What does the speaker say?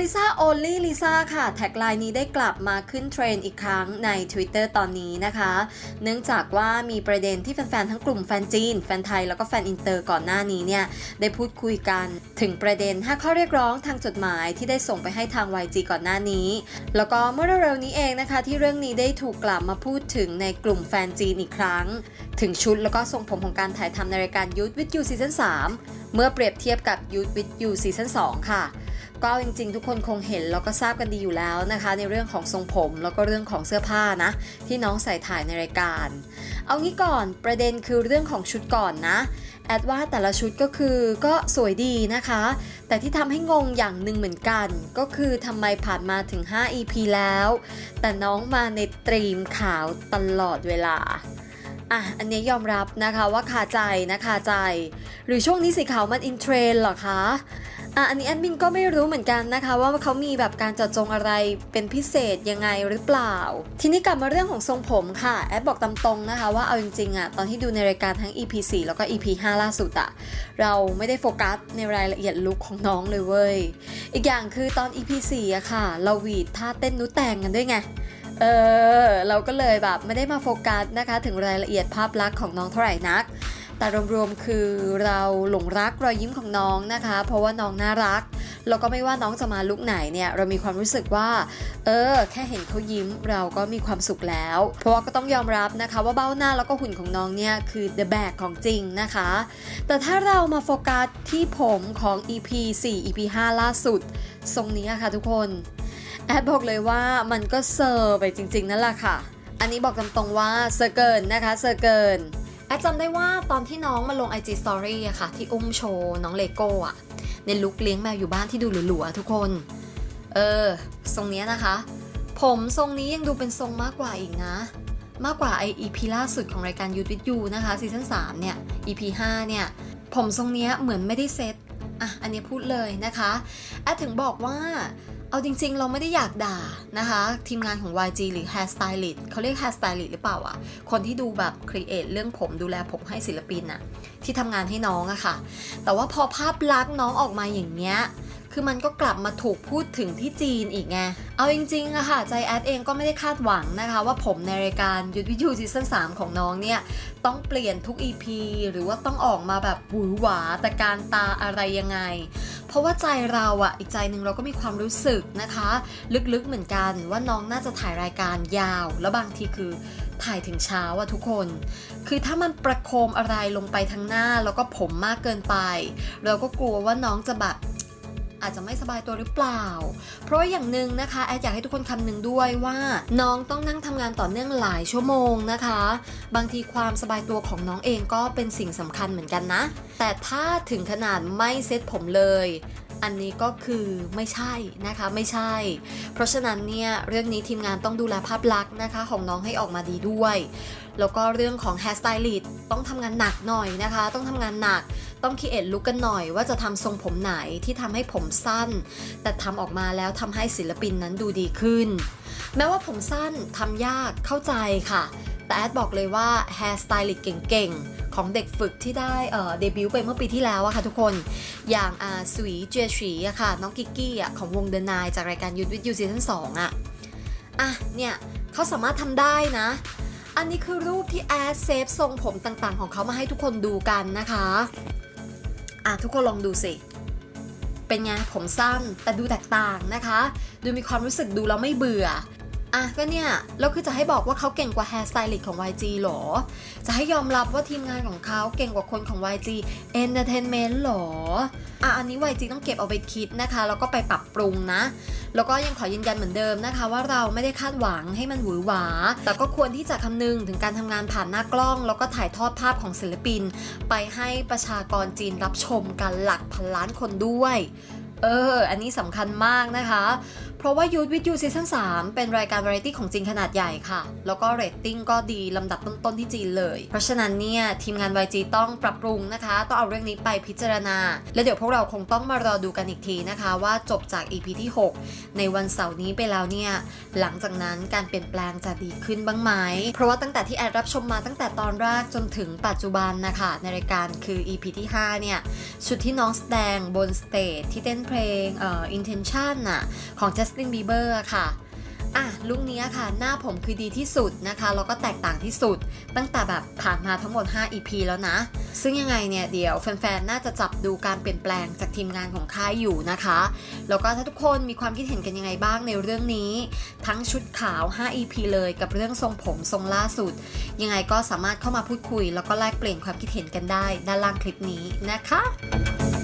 ลิซ่า only ลิซ่าค่ะ แท็กไลน์นี้ได้กลับมาขึ้นเทรนด์อีกครั้งใน Twitter ตอนนี้นะคะ เนื่องจากว่ามีประเด็นที่แฟนๆ ทั้งกลุ่มแฟนจีน แฟนไทย แล้วก็แฟนอินเตอร์ก่อนหน้านี้เนี่ย ได้พูดคุยกันถึงประเด็น 5 ข้อเรียกร้องทางจดหมายที่ได้ส่งไปให้ทาง YG ก่อนหน้านี้ แล้วก็เมื่อเร็วๆนี้เองนะคะ ที่เรื่องนี้ได้ถูกกลับมาพูดถึงในกลุ่มแฟนจีนอีกครั้ง ถึงชุดแล้วก็ทรงผมของการถ่ายทำในรายการ Youth with You ซีซั่น3เมื่อเปรียบเทียบกับ Youth with You ซีซั่น2ค่ะ ก็จริงๆ ทุกคนคงเห็นแล้วก็ทราบกันดีอยู่แล้วนะคะ ในเรื่องของทรงผมแล้วก็เรื่องของเสื้อผ้านะ ที่น้องใส่ถ่ายในรายการ เอางี้ก่อนประเด็นคือเรื่องของชุดก่อนนะแอดว่าแต่ละชุดก็คือก็สวยดีนะคะ แต่ที่ทำให้งงอย่างหนึ่งเหมือนกัน ก็คือทำไมผ่านมาถึง 5 EP แล้ว แต่น้องมาในตรีมขาวตลอดเวลาอะอันนี้ยอมรับนะคะว่าคาใจนะคาใจ หรือช่วงนี้สีขาวมันอินเทรนหรอคะ อะอันนี้แอดมินก็ไม่รู้เหมือนกันนะคะว่าเขามีแบบการเจาะจงอะไรเป็นพิเศษยังไงหรือเปล่า ทีนี้กลับมาเรื่องของทรงผมค่ะแอดบอกตามตรงนะคะว่าเอาจริงๆอะตอนที่ดูในรายการทั้ง EP 4แล้วก็ EP 5 ล่าสุดอะเราไม่ได้โฟกัสในรายละเอียดลุคของน้องเลยเว้ย อีกอย่างคือตอน EP 4อะค่ะ เราหวีดท่าเต้นนุแต่งกันด้วยไงเออเราก็เลยแบบไม่ได้มาโฟกัสนะคะ ถึงรายละเอียดภาพลักษณ์ของน้องเท่าไหร่นัก แต่รวมๆคือเราหลงรักรอยยิ้มของน้องนะคะ เพราะว่าน้องน่ารัก แล้วก็ไม่ว่าน้องจะมาลุกไหนเนี่ยเรามีความรู้สึกว่า เออ แค่เห็นเขายิ้มเราก็มีความสุขแล้ว เพราะว่าก็ต้องยอมรับนะคะ ว่าเบ้าหน้าแล้วก็หุ่นของน้องเนี่ยคือ the bag ของจริงนะคะ แต่ถ้าเรามาโฟกัสที่ผมของ EP 4 EP 5 ล่าสุด ทรงนี้อะค่ะทุกคนแอดบอกเลยว่ามันก็เซอร์ไปจริง ๆ นั่นแหละค่ะ อันนี้บอกตามตรงว่าเซอร์เกินนะคะเซอร์เกิน แอดจำได้ว่าตอนที่น้องมาลง IG Story อะค่ะ ที่อุ้มโชว์น้องเลโก้อะในลุคเลี้ยงแมวอยู่บ้านที่ดูหรูๆทุกคน เออ ทรงนี้นะคะ ผมทรงนี้ยังดูเป็นทรงมากกว่าอีกนะ มากกว่าไอ EP ล่าสุดของรายการ Youth with You นะคะซีซั่น3เนี่ย EP 5เนี่ย ผมทรงนี้เหมือนไม่ได้เซตอะอันนี้พูดเลยนะคะแอดถึงบอกว่า เอาจริงๆ เราไม่ได้อยากด่านะคะ ทีมงานของ YG หรือ Hair Stylist เขาเรียก Hair Stylist หรือเปล่าอะคนที่ดูแบบครีเอทเรื่องผมดูแลผมให้ศิลปินอะที่ทำงานให้น้องอะค่ะ แต่ว่าพอภาพลักษณ์น้องออกมาอย่างเงี้ย คือมันก็กลับมาถูกพูดถึงที่จีนอีกไง เอาจริงๆอะค่ะ ใจแอดเองก็ไม่ได้คาดหวังนะคะ ว่าผมในรายการยุทธวิทยุซีซั่น3ของน้องเนี่ย ต้องเปลี่ยนทุก EP หรือว่าต้องออกมาแบบหวือหวาแต่การตาอะไรยังไง เพราะว่าใจเราอะอีกใจหนึ่งเราก็มีความรู้สึกนะคะ ลึกๆเหมือนกันว่าน้องน่าจะถ่ายรายการยาว แล้วบางทีคือถ่ายถึงเช้าอะทุกคน คือถ้ามันประโคมอะไรลงไปทางหน้าแล้วก็ผมมากเกินไป เราก็กลัวว่าน้องจะแบบ อาจจะไม่สบายตัวหรือเปล่า เพราะอย่างหนึ่งนะคะแอดอยากให้ทุกคนคำนึงด้วยว่า น้องต้องนั่งทำงานต่อเนื่องหลายชั่วโมงนะคะ บางทีความสบายตัวของน้องเองก็เป็นสิ่งสำคัญเหมือนกันนะ แต่ถ้าถึงขนาดไม่เซ็ตผมเลยอันนี้ก็คือไม่ใช่นะคะไม่ใช่ เพราะฉะนั้นเนี่ยเรื่องนี้ทีมงานต้องดูแลภาพลักษณ์นะคะของน้องให้ออกมาดีด้วย แล้วก็เรื่องของ hair stylist ต้องทำงานหนักหน่อยนะคะ ต้องทำงานหนัก ต้องคิดเอ็ดลุกกันหน่อยว่าจะทำทรงผมไหนที่ทำให้ผมสั้น แต่ทำออกมาแล้วทำให้ศิลปินนั้นดูดีขึ้น แม้ว่าผมสั้นทำยากเข้าใจค่ะ แต่แอดบอกเลยว่า hair stylist เก่งๆ ของเด็กฝึกที่ได้เดบิวต์ไปเมื่อปีที่แล้วอะค่ะทุกคน อย่างอาสวีเจียชีอะค่ะ น้องกิกกี้อะของวงเดนายจากรายการยูทวิทยูซีซั่น2อะอะเนี่ยเขาสามารถทำได้นะอันนี้คือรูปที่แอดเซฟทรงผมต่างๆ ของเขามาให้ทุกคนดูกันนะคะ อะทุกคนลองดูสิ เป็นไงผมสั้นแต่ดูแตกต่างนะคะ ดูมีความรู้สึกดูแล้วไม่เบื่อ อะก็เนี่ยแล้วคือจะให้บอกว่าเขาเก่งกว่า hair stylist ของ YG หรอ จะให้ยอมรับว่าทีมงานของเขาเก่งกว่าคนของ YG Entertainment หรออะอันนี้ YG ต้องเก็บเอาไปคิดนะคะ แล้วก็ไปปรับปรุงนะ แล้วก็ยังขอยืนยันเหมือนเดิมนะคะ ว่าเราไม่ได้คาดหวังให้มันหวือหวา แต่ก็ควรที่จะคำนึงถึงการทำงานผ่านหน้ากล้อง แล้วก็ถ่ายทอดภาพของศิลปิน ไปให้ประชากรจีนรับชมกันหลักพันล้านคนด้วย เออ อันนี้สำคัญมากนะคะ เพราะว่า Youth with You ซีซั่น3เป็นรายการวาไรตี้ของจีนขนาดใหญ่ค่ะ แล้วก็เรตติ้งก็ดีลำดับต้นๆที่จีนเลย เพราะฉะนั้นเนี่ย ทีมงาน YG ต้องปรับปรุงนะคะ ต้องเอาเรื่องนี้ไปพิจารณา และเดี๋ยวพวกเราคงต้องมารอดูกันอีกทีนะคะ ว่าจบจาก EP ที่ 6 ในวันเสาร์นี้ไปแล้วเนี่ย หลังจากนั้นการเปลี่ยนแปลงจะดีขึ้นบ้างไหม เพราะว่าตั้งแต่ที่แอดรับชมมาตั้งแต่ตอนแรกจนถึงปัจจุบันนะคะในรายการคือ EP ที่5เนี่ยชุดที่น้องแสดงบนสเตจที่เต้นเพลงเอ่อ intention น่ะของ Justin Bieber ค่ะอะลุคนี้ค่ะ หน้าผมคือดีที่สุดนะคะ แล้วก็แตกต่างที่สุด ตั้งแต่แบบผ่านมาทั้งหมด 5 EP แล้วนะ ซึ่งยังไงเนี่ย เดี๋ยวแฟนๆ น่าจะจับดูการเปลี่ยนแปลงจากทีมงานของค่ายอยู่นะคะ แล้วก็ถ้าทุกคนมีความคิดเห็นกันยังไงบ้างในเรื่องนี้ ทั้งชุดขาว 5 EP เลยกับเรื่องทรงผมทรงล่าสุด ยังไงก็สามารถเข้ามาพูดคุย แล้วก็แลกเปลี่ยนความคิดเห็นกันได้ ด้านล่างคลิปนี้นะคะ